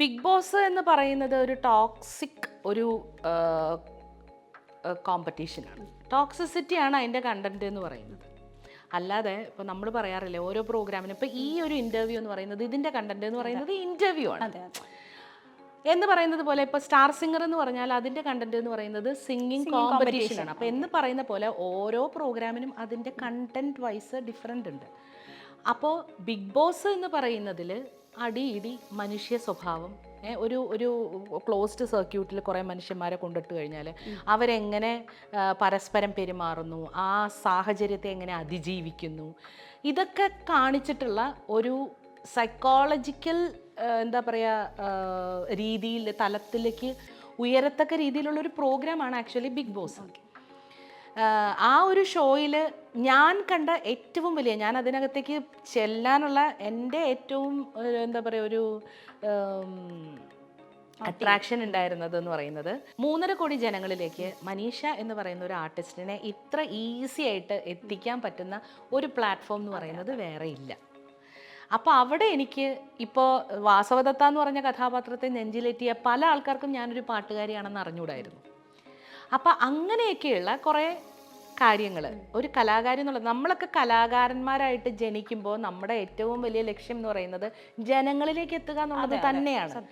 Big boss എന്ന് പറയുന്നത് ഒരു ടോക്സിക് ഒരു കോമ്പറ്റീഷനാണ് ടോക്സിസിറ്റിയാണ് അതിന്റെ കണ്ടന്റ് എന്ന് പറയുന്നത്. അല്ലാതെ ഇപ്പോൾ നമ്മൾ പറയാറില്ലേ ഓരോ പ്രോഗ്രാമിനും ഇപ്പോൾ ഈ ഒരു ഇന്റർവ്യൂ എന്ന് പറയുന്നത് ഇതിന്റെ കണ്ടന്റ് എന്ന് പറയുന്നത് ഇന്റർവ്യൂ ആണ്. എന്ന് പറയുന്നത് പോലെ ഇപ്പോൾ സ്റ്റാർ സിംഗർ എന്ന് പറഞ്ഞാൽ അതിന്റെ കണ്ടന്റ് എന്ന് പറയുന്നത് സിംഗിങ് കോമ്പറ്റീഷൻ ആണ്. അപ്പോൾ എന്ന് പറയുന്ന പോലെ ഓരോ പ്രോഗ്രാമിനും അതിന്റെ കണ്ടന്റ് വൈസ് ഡിഫറെന്റ് ഉണ്ട്. അപ്പോൾ ബിഗ് ബോസ് എന്ന് പറയുന്നതിൽ അടി ഇടി മനുഷ്യ സ്വഭാവം. ഒരു ഒരു ക്ലോസ്ഡ് സർക്യൂട്ടിൽ കുറേ മനുഷ്യന്മാരെ കൊണ്ടിട്ട് കഴിഞ്ഞാൽ അവരെങ്ങനെ പരസ്പരം പെരുമാറുന്നു ആ സാഹചര്യത്തെ എങ്ങനെ അതിജീവിക്കുന്നു. ഇതൊക്കെ കാണിച്ചിട്ടുള്ള ഒരു സൈക്കോളജിക്കൽ എന്താ പറയുക രീതിയിൽ തലത്തിലേക്ക് ഉയരത്തക്ക രീതിയിലുള്ള ഒരു പ്രോഗ്രാമാണ് ആക്ച്വലി ബിഗ് ബോസ് ആ ഒരു ഷോയിൽ ഞാൻ കണ്ട ഏറ്റവും വലിയ ഞാൻ അതിനകത്തേക്ക് ചെല്ലാനുള്ള എന്റെ ഏറ്റവും എന്താ പറയുക ഒരു അട്രാക്ഷൻ ഉണ്ടായിരുന്നത് എന്ന് പറയുന്നത് മൂന്നര കോടി ജനങ്ങളിലേക്ക് മനീഷ എന്ന് പറയുന്ന ഒരു ആർട്ടിസ്റ്റിനെ ഇത്ര ഈസി ആയിട്ട് എത്തിക്കാൻ പറ്റുന്ന ഒരു പ്ലാറ്റ്ഫോം എന്ന് പറയുന്നത് വേറെ ഇല്ല. അപ്പോൾ അവിടെ എനിക്ക് ഇപ്പോൾ വാസവദത്ത എന്ന് പറഞ്ഞ കഥാപാത്രത്തെ നെഞ്ചിലേറ്റിയ പല ആൾക്കാർക്കും ഞാനൊരു പാട്ടുകാരിയാണെന്ന് അറിഞ്ഞുകൂടായിരുന്നു. അപ്പം അങ്ങനെയൊക്കെയുള്ള കുറേ കാര്യങ്ങൾ ഒരു കലാകാരി എന്നുള്ളത് നമ്മളൊക്കെ കലാകാരന്മാരായിട്ട് ജനിക്കുമ്പോൾ നമ്മുടെ ഏറ്റവും വലിയ ലക്ഷ്യം എന്ന് പറയുന്നത് ജനങ്ങളിലേക്ക് എത്തുക എന്നുള്ളത് തന്നെയാണ്.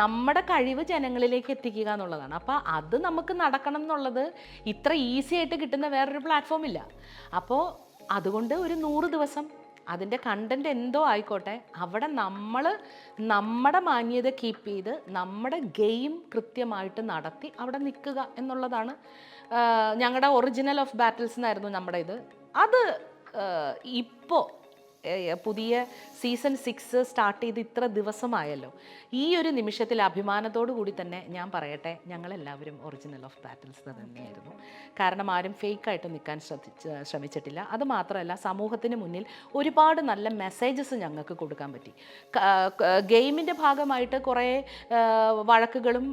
നമ്മുടെ കഴിവ് ജനങ്ങളിലേക്ക് എത്തിക്കുക എന്നുള്ളതാണ്. അപ്പോൾ അത് നമുക്ക് നടക്കണം എന്നുള്ളത് ഇത്ര ഈസി ആയിട്ട് കിട്ടുന്ന വേറൊരു പ്ലാറ്റ്ഫോം ഇല്ല. അപ്പോൾ അതുകൊണ്ട് ഒരു നൂറ് ദിവസം അതിന്റെ കണ്ടന്റ് എന്തോ ആയിക്കോട്ടെ. അവിടെ നമ്മൾ നമ്മുടെ മാന്യത കീപ്പ് ചെയ്ത് നമ്മുടെ ഗെയിം കൃത്യമായിട്ട് നടത്തി അവിടെ നിൽക്കുക എന്നുള്ളതാണ്. ഞങ്ങളുടെ ഒറിജിനൽ ഓഫ് ബാറ്റിൽസ് എന്നായിരുന്നു നമ്മുടെ ഇത്. അത് ഇപ്പോൾ പുതിയ സീസൺ സിക്സ് സ്റ്റാർട്ട് ചെയ്ത് ഇത്ര ദിവസമായല്ലോ. ഈ ഒരു നിമിഷത്തിൽ അഭിമാനത്തോടു കൂടി തന്നെ ഞാൻ പറയട്ടെ ഞങ്ങളെല്ലാവരും ഒറിജിനൽ ഓഫ് ബാറ്റിൽസ് തന്നെയായിരുന്നു. കാരണം ആരും ഫേക്കായിട്ട് നിൽക്കാൻ ശ്രമിച്ചിട്ടില്ല. അത് മാത്രമല്ല സമൂഹത്തിന് മുന്നിൽ ഒരുപാട് നല്ല മെസ്സേജസ് ഞങ്ങൾക്ക് കൊടുക്കാൻ പറ്റി. ഗെയിമിന്റെ ഭാഗമായിട്ട് കുറേ വഴക്കുകളും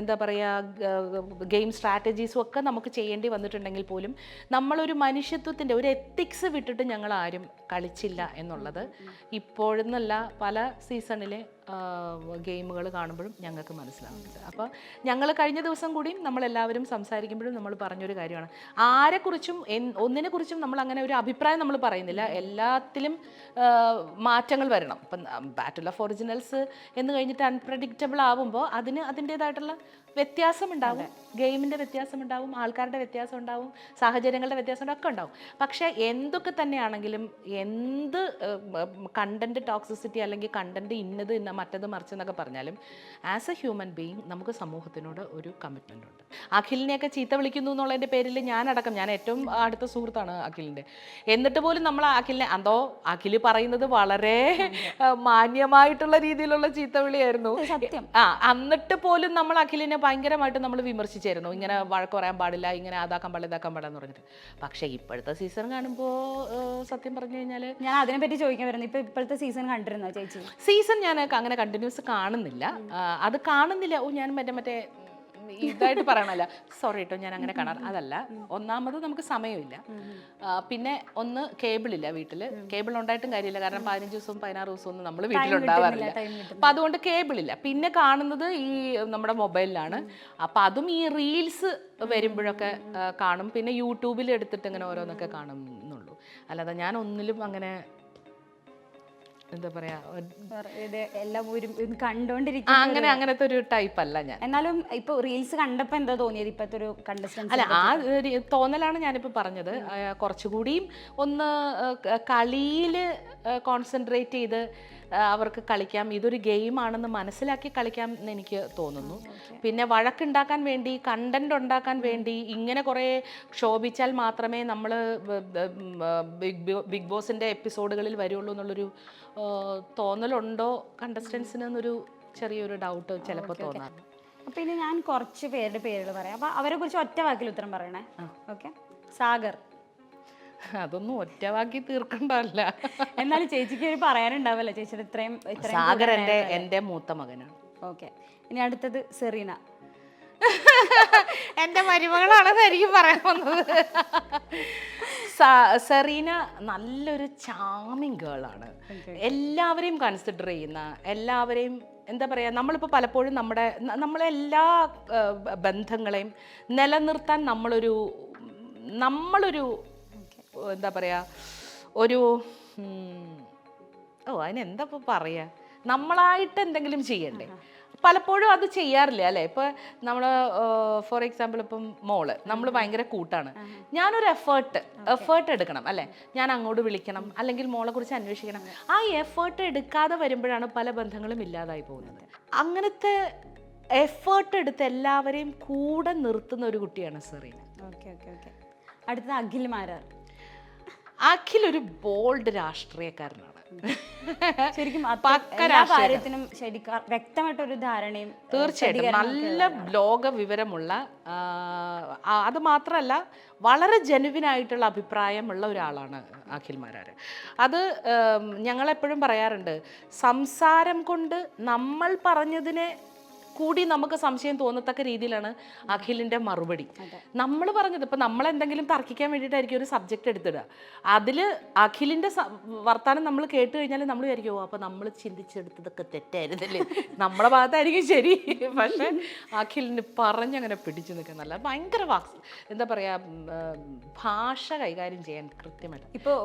എന്താ പറയുക ഗെയിം സ്ട്രാറ്റജീസും ഒക്കെ നമുക്ക് ചെയ്യേണ്ടി വന്നിട്ടുണ്ടെങ്കിൽ പോലും നമ്മളൊരു മനുഷ്യത്വത്തിന്റെ ഒരു എത്തിക്സ് വിട്ടിട്ട് ഞങ്ങൾ ആരും കളിച്ചില്ല എന്നുള്ളത്. ഇപ്പോഴെന്നല്ല പല സീസണിലെ ഗെയിമുകൾ കാണുമ്പോഴും ഞങ്ങൾക്ക് മനസ്സിലാവുന്നുണ്ട് അപ്പോൾ ഞങ്ങൾ കഴിഞ്ഞ ദിവസം കൂടിയും നമ്മളെല്ലാവരും സംസാരിക്കുമ്പോഴും നമ്മൾ പറഞ്ഞൊരു കാര്യമാണ്. ആരെക്കുറിച്ചും ഒന്നിനെക്കുറിച്ചും നമ്മൾ അങ്ങനെ ഒരു അഭിപ്രായം നമ്മൾ പറയുന്നില്ല. എല്ലാത്തിലും മാറ്റങ്ങൾ വരണം. ഇപ്പം ബാറ്റിൽ ഓഫ് ഒറിജിനൽസ് എന്ന് കഴിഞ്ഞിട്ട് അൺപ്രഡിക്റ്റബിൾ ആവുമ്പോൾ അതിന് അതിന്റേതായിട്ടുള്ള വ്യത്യാസമുണ്ടാവും ഗെയിമിന്റെ വ്യത്യാസം ഉണ്ടാവും ആൾക്കാരുടെ വ്യത്യാസം ഉണ്ടാവും സാഹചര്യങ്ങളുടെ വ്യത്യാസം ഒക്കെ ഉണ്ടാവും. പക്ഷേ എന്തൊക്കെ തന്നെയാണെങ്കിലും എന്ത് കണ്ടന്റ് ടോക്സിസിറ്റി അല്ലെങ്കിൽ കണ്ടന്റ് ഇന്നത് ഇന്ന മറ്റത് മറിച്ച് എന്നൊക്കെ പറഞ്ഞാലും ആസ് എ ഹ്യൂമൻ ബീങ് നമുക്ക് സമൂഹത്തിനോട് ഒരു കമ്മിറ്റ്മെന്റ് ഉണ്ട്. അഖിലിനെയൊക്കെ ചീത്ത വിളിക്കുന്നു എന്നുള്ളതിന്റെ പേരിൽ ഞാനടക്കം ഞാൻ ഏറ്റവും അടുത്ത സുഹൃത്താണ് അഖിലിന്റെ എന്നിട്ട് പോലും നമ്മൾ അഖിലിനെ അതോ അഖിൽ പറയുന്നത് വളരെ മാന്യമായിട്ടുള്ള രീതിയിലുള്ള ചീത്തവിളിയായിരുന്നു. ആ എന്നിട്ട് പോലും നമ്മൾ അഖിലിനെ ഭയങ്കരമായിട്ട് നമ്മൾ വിമർശിച്ചായിരുന്നു. ഇങ്ങനെ വഴക്ക് പറയാൻ പാടില്ല ഇങ്ങനെ അതാക്കാൻ പാടില്ല ഇതാക്കാൻ പാടില്ല എന്ന് പറഞ്ഞിട്ട്. പക്ഷേ ഇപ്പോഴത്തെ സീസൺ കാണുമ്പോൾ സത്യം പറഞ്ഞു കഴിഞ്ഞാൽ ഞാൻ അതിനെപ്പറ്റി ചോദിക്കാൻ വരുന്നു. ഇപ്പൊ ഇപ്പോഴത്തെ സീസൺ കണ്ടിരുന്നോ ചേച്ചി? സീസൺ ഞാൻ അങ്ങനെ കണ്ടിന്യൂസ് കാണുന്നില്ല. അത് കാണുന്നില്ല. ഓ ഞാൻ മറ്റേ മറ്റേ ഇതായിട്ട് പറയണല്ല സോറി കേട്ടോ ഞാൻ അങ്ങനെ കാണാറ്. അതല്ല. ഒന്നാമത് നമുക്ക് സമയമില്ല. പിന്നെ ഒന്ന് കേബിൾ ഇല്ല വീട്ടിൽ കേബിൾ ഉണ്ടായിട്ടും കാര്യമില്ല. കാരണം പതിനഞ്ച് ദിവസവും പതിനാറ് ദിവസവും ഒന്നും നമ്മൾ വീട്ടിലുണ്ടാവാറില്ല. അപ്പം അതുകൊണ്ട് കേബിൾ ഇല്ല. പിന്നെ കാണുന്നത് ഈ നമ്മുടെ മൊബൈലിലാണ് അപ്പം അതും ഈ റീൽസ് വരുമ്പോഴൊക്കെ കാണും. പിന്നെ യൂട്യൂബിൽ എടുത്തിട്ട് ഇങ്ങനെ ഓരോന്നൊക്കെ കാണുന്നുള്ളൂ. അല്ലാതെ ഞാൻ ഒന്നിലും അങ്ങനെ എന്താ പറയാ ഇത് എല്ലാം ഒരു കണ്ടോണ്ടിരിക്കും അങ്ങനെ അങ്ങനത്തെ ഒരു ടൈപ്പ് അല്ല ഞാൻ. എന്നാലും ഇപ്പൊ റീൽസ് കണ്ടപ്പോ എന്താ തോന്നിയത്? ഇപ്പത്തെ ഒരു കണ്ടസ്റ്റൻസ് അല്ല ആ ഒരു തോന്നലാണ് ഞാനിപ്പോ പറഞ്ഞത്. കുറച്ചുകൂടിയും ഒന്ന് കളിയിൽ കോൺസെൻട്രേറ്റ് ചെയ്ത് അവർക്ക് കളിക്കാം. ഇതൊരു ഗെയിമാണെന്ന് മനസ്സിലാക്കി കളിക്കാം എന്ന് എനിക്ക് തോന്നുന്നു. പിന്നെ വഴക്കുണ്ടാക്കാൻ വേണ്ടി കണ്ടന്റ് ഉണ്ടാക്കാൻ വേണ്ടി ഇങ്ങനെ കുറേ ക്ഷോഭിച്ചാൽ മാത്രമേ നമ്മൾ ബിഗ് ബിഗ് ബോസിന്റെ എപ്പിസോഡുകളിൽ വരുള്ളൂ എന്നുള്ളൊരു തോന്നലുണ്ടോ കണ്ടസ്റ്റൻസിന് എന്നൊരു ചെറിയൊരു ഡൗട്ട് ചിലപ്പോൾ തോന്നാറുണ്ട്. അപ്പൊ ഇനി ഞാൻ കുറച്ച് പേരുടെ പേരുകൾ പറയാം. അപ്പൊ അവരെ കുറിച്ച് ഒറ്റ വാക്കിൽ ഉത്തരം പറയണേ. ഓക്കെ? സാഗർ. അതൊന്നും ഒറ്റ വാക്കി തീർക്കണ്ടല്ല. എന്നാലും ചേച്ചിക്ക് ഒരു പറയാനുണ്ടാവല്ലോ. ചേച്ചിയുടെ ഇത്രയും ഇത്രയും സാഗർ എന്റെ എന്റെ മൂത്ത മകനാണ്. ഓക്കെ. ഇനി അടുത്തത് സെറീന. എന്റെ മരുമകളാണെന്ന് എനിക്ക് പറയാൻ വന്നത്. സെറീന നല്ലൊരു ചാമിങ് ഗേളാണ് എല്ലാവരെയും കൺസിഡർ ചെയ്യുന്ന എല്ലാവരെയും എന്താ പറയുക നമ്മളിപ്പോൾ പലപ്പോഴും നമ്മുടെ നമ്മളെല്ലാ ബന്ധങ്ങളെയും നിലനിർത്താൻ നമ്മളൊരു നമ്മളൊരു എന്താ പറയുക ഒരു ഓ അതിനെന്താ ഇപ്പോൾ പറയുക നമ്മളായിട്ട് എന്തെങ്കിലും ചെയ്യണ്ടേ? പലപ്പോഴും അത് ചെയ്യാറില്ല അല്ലേ? ഇപ്പൊ നമ്മൾ ഫോർ എക്സാമ്പിൾ ഇപ്പം മോൾ നമ്മൾ ഭയങ്കര കൂട്ടാണ്. ഞാനൊരു എഫേർട്ട് എഫേർട്ട് എടുക്കണം അല്ലേ? ഞാൻ അങ്ങോട്ട് വിളിക്കണം അല്ലെങ്കിൽ മോളെ കുറിച്ച് അന്വേഷിക്കണം. ആ എഫേർട്ട് എടുക്കാതെ വരുമ്പോഴാണ് പല ബന്ധങ്ങളും ഇല്ലാതായി പോകുന്നത്. അങ്ങനത്തെ എഫേർട്ട് എടുത്ത് എല്ലാവരെയും കൂടെ നിർത്തുന്ന ഒരു കുട്ടിയാണ് സെറീന. അടുത്തത് അഖിൽ മാരാർ. അഖിൽ ഒരു ബോൾഡ് രാഷ്ട്രീയക്കാരനാണ്. ശരിക്കും പക്ക. കാര്യത്തിനും ശരിക്കും വ്യക്തമായിട്ടൊരു ധാരണയും തീർച്ചയായിട്ടും. നല്ല ലോക വിവരമുള്ള അത് മാത്രമല്ല വളരെ ജനുവിൻ ആയിട്ടുള്ള അഭിപ്രായമുള്ള ഒരാളാണ് അഖിൽ മാരാർ അത് ഞങ്ങളെപ്പോഴും പറയാറുണ്ട് സംസാരം കൊണ്ട് നമ്മൾ പറഞ്ഞതിനെ കൂടി നമുക്ക് സംശയം തോന്നത്തക്ക രീതിയിലാണ് അഖിലിന്റെ മറുപടി. നമ്മൾ പറഞ്ഞത് ഇപ്പം നമ്മൾ എന്തെങ്കിലും തർക്കിക്കാൻ വേണ്ടിയിട്ടായിരിക്കും ഒരു സബ്ജക്റ്റ് എടുത്തിടുക. അതിൽ അഖിലിന്റെ വർത്തമാനം വർത്താനം നമ്മൾ കേട്ട് കഴിഞ്ഞാൽ നമ്മൾ വിചാരിക്കും ഓ അപ്പോൾ നമ്മൾ ചിന്തിച്ചെടുത്തതൊക്കെ തെറ്റായിരുന്നല്ലേ? നമ്മളെ ഭാഗത്തായിരിക്കും ശരി. പക്ഷെ അഖിലിന് പറഞ്ഞങ്ങനെ പിടിച്ചു നിൽക്കുന്നല്ല ഭയങ്കര വാക്സ് എന്താ പറയാ ഭാഷ കൈകാര്യം ചെയ്യാൻ കൃത്യമല്ല ഇപ്പോൾ